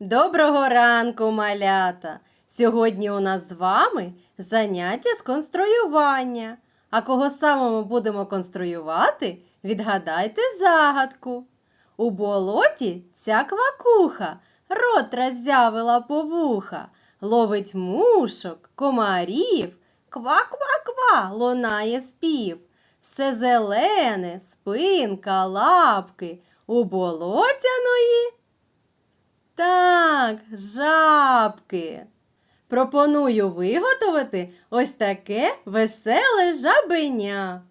Доброго ранку, малята! Сьогодні у нас з вами заняття з конструювання. А кого саме ми будемо конструювати, відгадайте загадку. У болоті ця квакуха, рот роззявила по вуха, ловить мушок, комарів, ква-ква-ква лунає спів. Все зелене, спинка, лапки, у болотяної так, жабки. Пропоную виготовити ось таке веселе жабеня.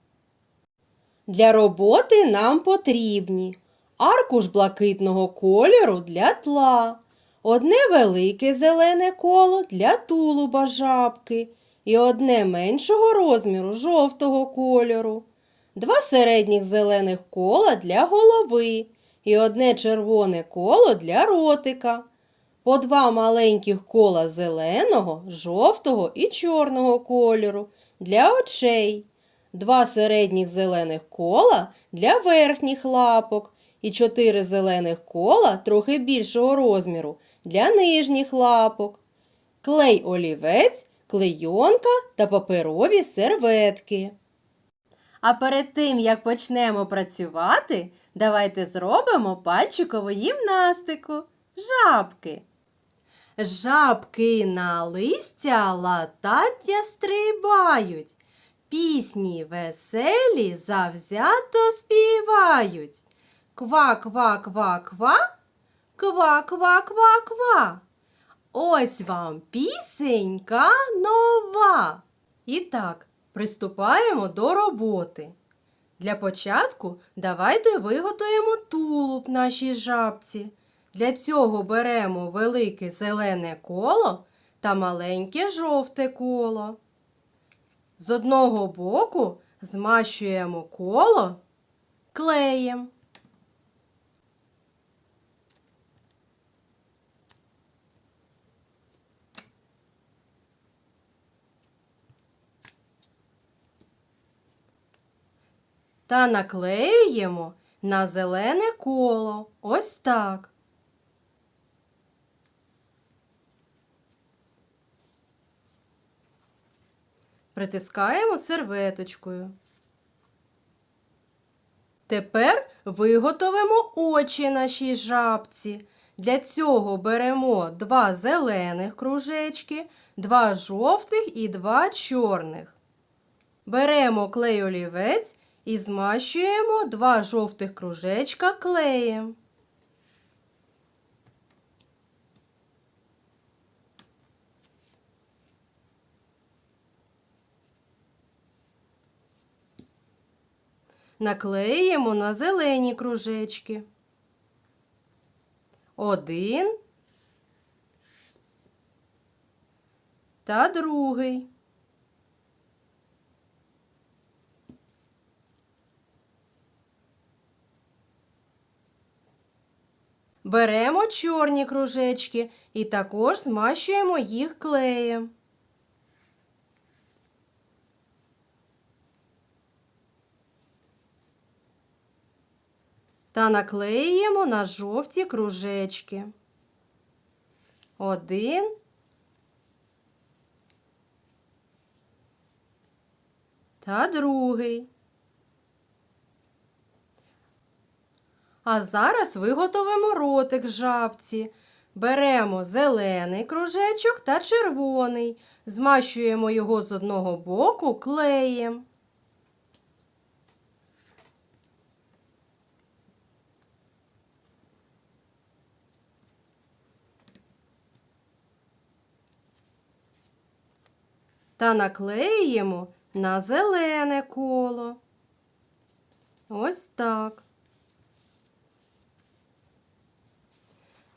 Для роботи нам потрібні аркуш блакитного кольору для тла, одне велике зелене коло для тулуба жабки і одне меншого розміру жовтого кольору, два середніх зелених кола для голови і одне червоне коло для ротика, по два маленьких кола зеленого, жовтого і чорного кольору для очей, два середніх зелених кола для верхніх лапок. І чотири зелених кола трохи більшого розміру для нижніх лапок, клей олівець, клейонка та паперові серветки. А перед тим, як почнемо працювати, давайте зробимо пальчикову гімнастику. Жабки. Жабки на листя латаття стрибають. Пісні веселі завзято співають. Ква-ква-ква-ква, ква-ква-ква-ква. Ось вам пісенька нова. І так, приступаємо до роботи. Для початку давайте виготуємо тулуб нашій жабці. Для цього беремо велике зелене коло та маленьке жовте коло. З одного боку змащуємо коло клеєм. Та наклеюємо на зелене коло. Ось так. Притискаємо серветочкою. Тепер виготовимо очі нашій жабці. Для цього беремо два зелених кружечки, два жовтих і два чорних. Беремо клей олівець і змащуємо два жовтих кружечка клеєм. Наклеїмо на зелені кружечки. Один та другий. Беремо чорні кружечки і також змащуємо їх клеєм. Та наклеїмо на жовті кружечки. Один та другий. А зараз виготовимо ротик жабці. Беремо зелений кружечок та червоний. Змащуємо його з одного боку клеєм. Та наклеїмо на зелене коло. Ось так.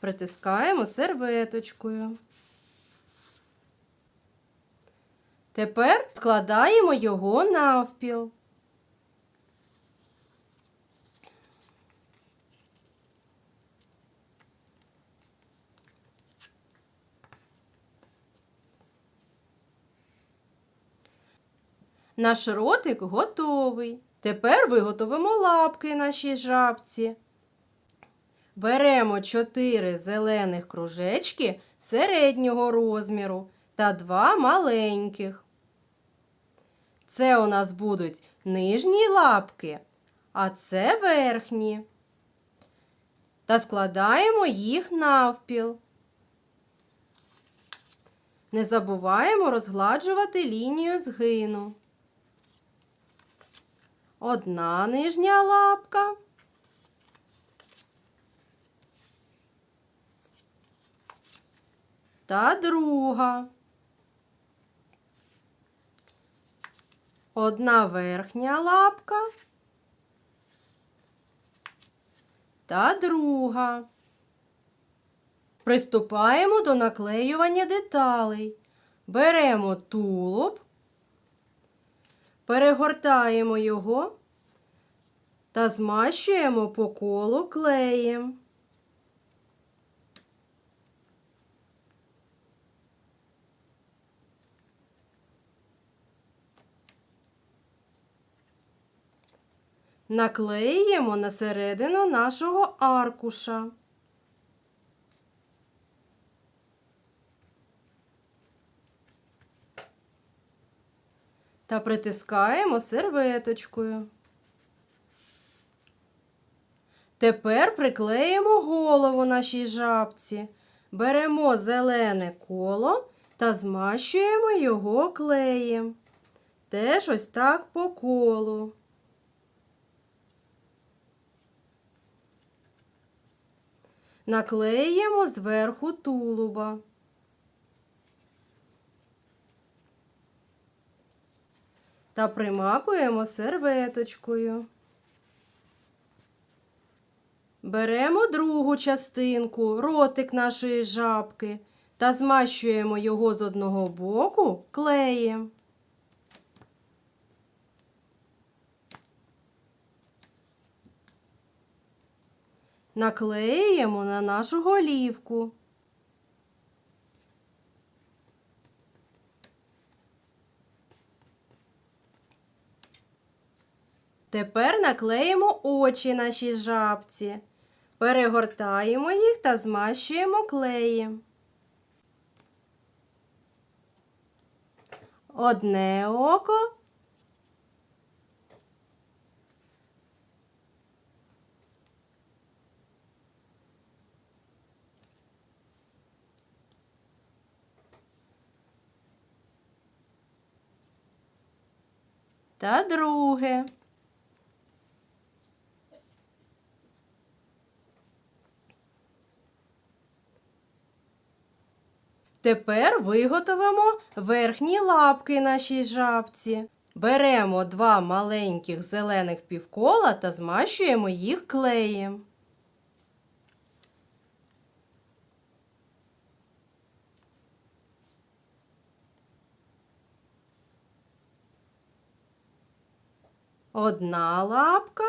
Притискаємо серветочкою. Тепер складаємо його навпіл. Наш ротик готовий. Тепер виготовимо лапки нашій жабці. Беремо 4 зелених кружечки середнього розміру та 2 маленьких. Це у нас будуть нижні лапки, а це верхні. Та складаємо їх навпіл. Не забуваємо розгладжувати лінію згину. Одна нижня лапка. Та друга. Одна верхня лапка. Та друга. Приступаємо до наклеювання деталей. Беремо тулуб, перегортаємо його та змащуємо по колу клеєм. Наклеїмо на середину нашого аркуша. Та притискаємо серветочкою. Тепер приклеїмо голову нашій жабці. Беремо зелене коло та змащуємо його клеєм. Теж ось так по колу. Наклеїмо зверху тулуба. Та примакуємо серветочкою. Беремо другу частинку, ротик нашої жабки, та змащуємо його з одного боку клеєм. Наклеїмо на нашу голівку. Тепер наклеїмо очі нашій жабці. Перегортаємо їх та змащуємо клеєм. Одне око. Та друге. Тепер виготовимо верхні лапки нашій жабці. Беремо два маленьких зелених півкола та змащуємо їх клеєм. Одна лапка.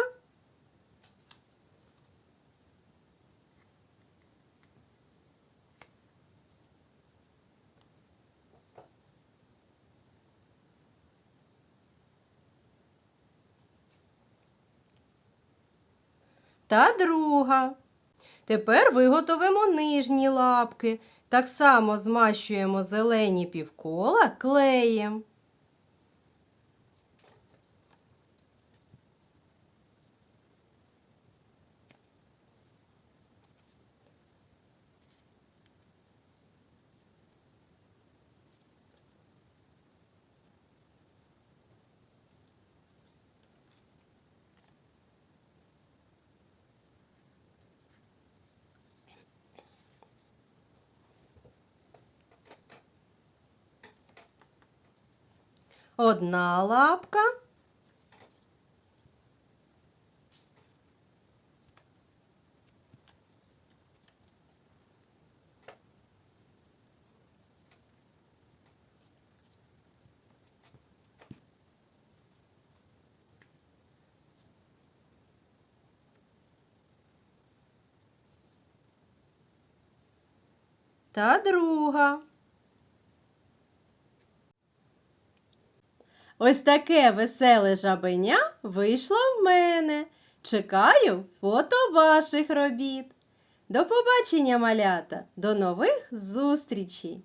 Та друга. Тепер виготовимо нижні лапки. Так само змащуємо зелені півкола клеєм. Одна лапка. Та друга. Ось таке веселе жабеня вийшло в мене. Чекаю фото ваших робіт. До побачення, малята! До нових зустрічей!